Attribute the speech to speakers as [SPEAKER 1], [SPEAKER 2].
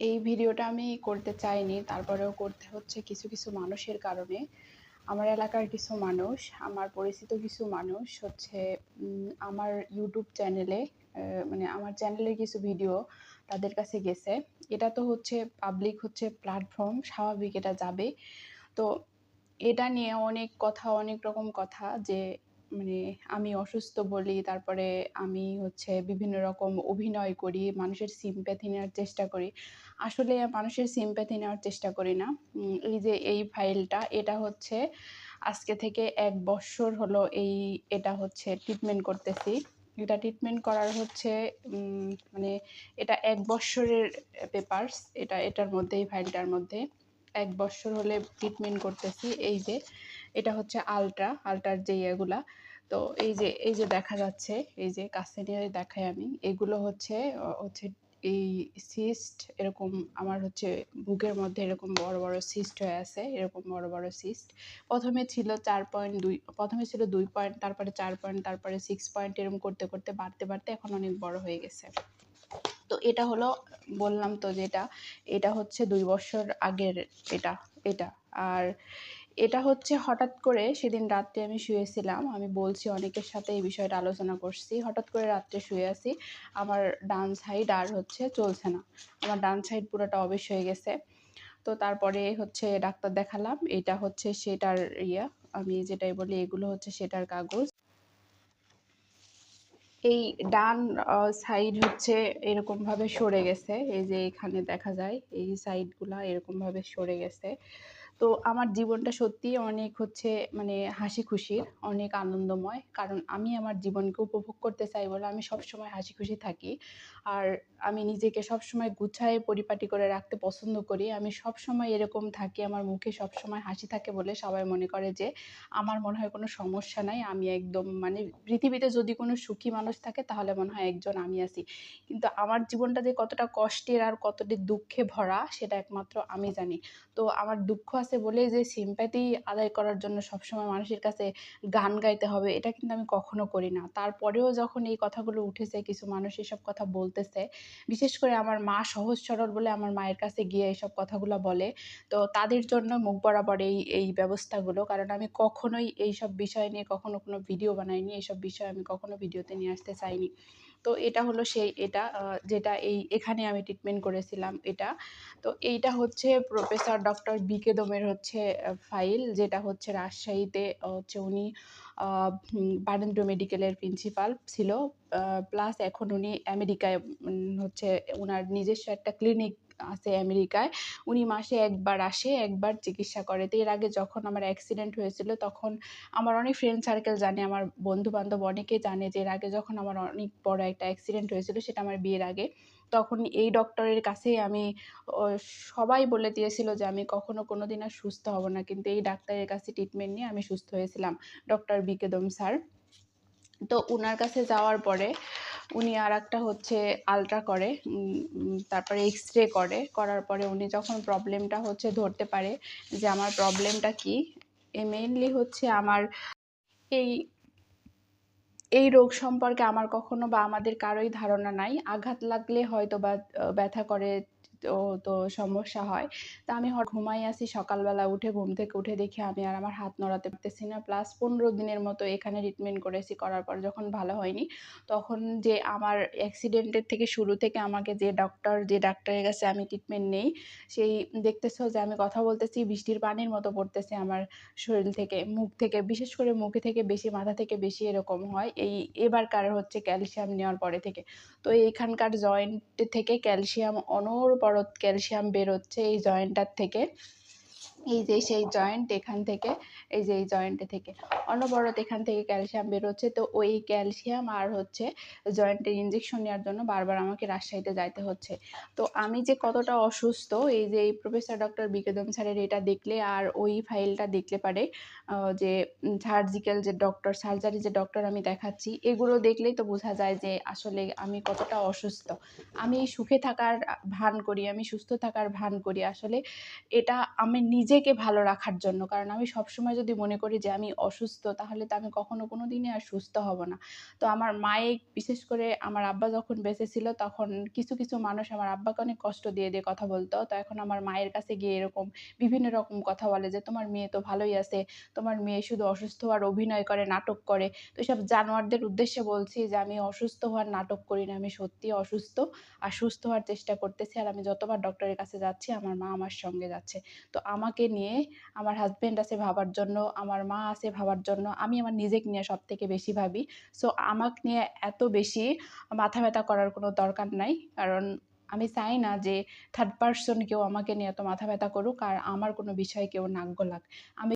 [SPEAKER 1] এই ভিডিওটা আমি করতে চাইনি। তারপরেও করতে হচ্ছে কিছু কিছু মানুষের কারণে। আমার এলাকার কিছু মানুষ, আমার পরিচিত কিছু মানুষ হচ্ছে আমার ইউটিউব চ্যানেলে মানে আমার চ্যানেলের কিছু ভিডিও তাদের কাছে গেছে। এটা তো হচ্ছে পাবলিক হচ্ছে প্ল্যাটফর্ম স্বাভাবিক এটা যাবে। তো এটা নিয়ে অনেক কথা, অনেক রকম কথা যে মানে আমি অসুস্থ বলি, তারপরে আমি হচ্ছে বিভিন্ন রকম অভিনয় করি, মানুষের সিম্প্যাথি নেওয়ার চেষ্টা করি। আসলে মানুষের সিম্প্যাথি নেওয়ার চেষ্টা করি না। এই যে এই ফাইলটা এটা হচ্ছে আজকে থেকে এক বছর হলো এই, এটা হচ্ছে ট্রিটমেন্ট করতেছি। এটা ট্রিটমেন্ট করার হচ্ছে মানে এটা এক বছরের পেপারস এটা, এটার মধ্যে, এই ফাইলটার মধ্যে। এক বছর হলে ট্রিটমেন্ট করতেছি, এই যে এটা হচ্ছে আলট্রা, আলট্রার যে ইয়েগুলা। তো এই যে এই যে দেখা যাচ্ছে, এই যে কাছে নিয়ে দেখাই আমি, এগুলো হচ্ছে হচ্ছে এই সিস্ট এরকম আমার হচ্ছে বুকের মধ্যে এরকম বড় বড় সিস্ট হয়ে আছে, এরকম বড় বড় সিস্ট। প্রথমে ছিল চার পয়েন্ট দুই, প্রথমে ছিল দুই পয়েন্ট, তারপরে চার পয়েন্ট, তারপরে সিক্স পয়েন্ট এরকম করতে করতে, বাড়তে বাড়তে এখন অনেক বড় হয়ে গেছে। তো এটা হলো, বললাম তো যেটা, এটা হচ্ছে দুই বছর আগের এটা এটা। আর এটা হচ্ছে হঠাৎ করে সেদিন রাত্রে আমি শুয়েছিলাম। আমি বলছি অনেকের সাথে এই বিষয়টা আলোচনা করছি। হঠাৎ করে রাত্রে শুয়ে আছি। আমার ডান সাইড আর হচ্ছে চলছে না। আমার ডান সাইড পুরোটা অবেশ হয়ে গেছে। তো তারপরে হচ্ছে ডাক্তার দেখালাম। এটা হচ্ছে সেটার ইয়া। আমি যেটাই বলি এগুলো হচ্ছে সেটার কাগজ। এই ডান সাইড হচ্ছে এরকম ভাবে সরে গেছে। এই যে এখানে দেখা যায়, এই সাইডগুলা এরকম ভাবে সরে গেছে। তো আমার জীবনটা সত্যিই অনেক হচ্ছে মানে হাসি খুশির অনেক আনন্দময়। কারণ আমি আমার জীবনকে উপভোগ করতে চাই বলে আমি সবসময় হাসি খুশি থাকি। আর আমি নিজেকে সবসময় গুছায়, পরিপাটি করে রাখতে পছন্দ করি। আমি সবসময় এরকম থাকি, আমার মুখে সবসময় হাসি থাকে বলে সবাই মনে করে যে আমার মনে হয় কোনো সমস্যা নাই, আমি একদম মানে পৃথিবীতে যদি কোনো সুখী মানুষ থাকে তাহলে মনে হয় একজন আমি আছি। কিন্তু আমার জীবনটা যে কতটা কষ্টের আর কতটা দুঃখে ভরা, সেটা একমাত্র আমি জানি। তো আমার দুঃখ আছে বলে যে সিম্প্যাথি আদায় করার জন্য সবসময় মানুষের কাছে গান গাইতে হবে, এটা কিন্তু আমি কখনো করি না। তারপরেও যখন এই কথাগুলো উঠেছে, কিছু মানুষ এসব কথা বলতেছে, বিশেষ করে আমার মা সহজ সরল বলে আমার মায়ের কাছে গিয়ে এইসব কথাগুলো বলে, তো তাদের জন্য মুখ বরাবর এই এই ব্যবস্থাগুলো, কারণ আমি কখনোই এইসব বিষয় নিয়ে কখনো কোনো ভিডিও বানাইনি, এইসব বিষয় আমি কখনো ভিডিওতে নিয়ে আসতে চাইনি। তো এটা হলো সেই এটা যেটা এই এখানে আমি ট্রিটমেন্ট করেছিলাম এটা। তো এইটা হচ্ছে প্রফেসর ডক্টর বিকে দমের হচ্ছে ফাইল যেটা হচ্ছে রাজশাহীতে হচ্ছে উনি বারেন্দ্র মেডিকেলের প্রিন্সিপাল ছিল প্লাস এখন উনি আমেরিকায় হচ্ছে ওনার নিজস্ব একটা ক্লিনিক আছে আমেরিকায়, উনি মাসে একবার আসে, একবার চিকিৎসা করে। তো এর আগে যখন আমার অ্যাক্সিডেন্ট হয়েছিল, তখন আমার অনেক ফ্রেন্ড সার্কেল জানে, আমার বন্ধু বান্ধব অনেকে জানে যে এর আগে যখন আমার অনেক বড় একটা অ্যাক্সিডেন্ট হয়েছিল, সেটা আমার বিয়ের আগে। তখন এই ডক্টরের কাছেই আমি সবাই বলে দিয়েছিল যে আমি কখনো কোনো দিন আর সুস্থ হব না। কিন্তু এই ডাক্তারের কাছে ট্রিটমেন্ট নিয়ে আমি সুস্থ হয়েছিলাম ডক্টর বিকেদম স্যার। তো ওনার কাছে যাওয়ার পরে উনি আর একটা হচ্ছে আলট্রা করে তারপরে এক্স রে করে, করার পরে উনি যখন প্রবলেমটা হচ্ছে ধরতে পারে যে আমার প্রবলেমটা কি মেইনলি হচ্ছে আমার এই এই রোগ সম্পর্কে আমার কখনো বা আমাদের কারোই ধারণা নাই। আঘাত লাগলে হয়তো বা ব্যথা করে তো তো সমস্যা হয়। তা আমি ঘুমাই আসি, সকালবেলা উঠে ঘুম থেকে উঠে দেখি আমি আর আমার হাত নড়াতে পারতেছি না। প্লাস পনেরো দিনের মতো এখানে ট্রিটমেন্ট করেছি, করার পর যখন ভালো হয়নি, তখন যে আমার অ্যাক্সিডেন্টের থেকে শুরু থেকে আমাকে যে ডক্টর যে ডাক্তারের কাছে আমি ট্রিটমেন্ট নেই, সেই দেখতেছো যে আমি কথা বলতেছি, বৃষ্টির পানির মতো পড়তেছে আমার শরীর থেকে, মুখ থেকে, বিশেষ করে মুখে থেকে বেশি, মাথা থেকে বেশি এরকম হয়। এই এবারকার হচ্ছে ক্যালসিয়াম নেওয়ার পরে থেকে। তো এইখানকার জয়েন্ট থেকে ক্যালসিয়াম অনবরত ক্যালসিয়াম বেরোচ্ছে এই জয়েন্টটার থেকে। এই যে সেই জয়েন্ট এখান থেকে, এই যে এই জয়েন্টে থেকে। অনবরত এখান থেকে ক্যালসিয়াম বেরোচ্ছে, তো ওই ক্যালসিয়াম আর হচ্ছে জয়েন্টের ইঞ্জেকশন নেওয়ার জন্য বারবার আমাকে রাজশাহীতে যাইতে হচ্ছে। তো আমি যে কতটা অসুস্থ, এই যে এই প্রফেসর ডক্টর বিকেদম স্যারের এটা দেখলে আর ওই ফাইলটা দেখলে পারে যে সার্জিক্যাল যে ডক্টর সার্জারি যে ডক্টর আমি দেখাচ্ছি, এগুলো দেখলেই তো বোঝা যায় যে আসলে আমি কতটা অসুস্থ। আমি সুখে থাকার ভান করি, আমি সুস্থ থাকার ভান করি। আসলে এটা আমি নিজেকে ভালো রাখার জন্য। কারণ আমি সবসময় যদি মনে করি যে আমি অসুস্থ তাহলে তো আমি কখনো কোনোদিনই আর সুস্থ হব না। তো আমার মায়ে বিশেষ করে আমার আব্বা যখন বেঁচে ছিল তখন কিছু, কিছু মানুষ আমার আব্বাকে অনেক কষ্ট দিয়ে, দিয়ে কথা বলতো তো এখন আমার মায়ের কাছে গিয়ে এরকম বিভিন্ন রকম কথা বলে যে, "তোমার মেয়ে তো ভালোই আছে। তোমার মেয়ে শুধু অসুস্থ হওয়ার অভিনয় করে, নাটক করে।" তো এসব জানোয়ারদের উদ্দেশ্যে বলছি যে আমি অসুস্থ হওয়ার নাটক করি না। আমি সত্যিই অসুস্থ। আর সুস্থ হওয়ার চেষ্টা করতেছি। আর আমি যতবার ডক্টরের কাছে যাচ্ছি আমার মা আমার সঙ্গে যাচ্ছে। তো আমাকে নিয়ে আমার হাজব্যান্ড আছে ভাবার জন্য, আমার মা আছে ভাবার জন্য। আমি আমার নিজেকে নিয়ে সব থেকে বেশি ভাবি। সো আমাকে নিয়ে এত বেশি মাথা ব্যথা করার কোনো দরকার নাই। কারণ আমি চাই না যে থার্ড পার্সন কেউ আমাকে নিয়ে এত মাথা ব্যথা করুক আর আমার কোনো বিষয়ে কেউ নাক গলাক। আমি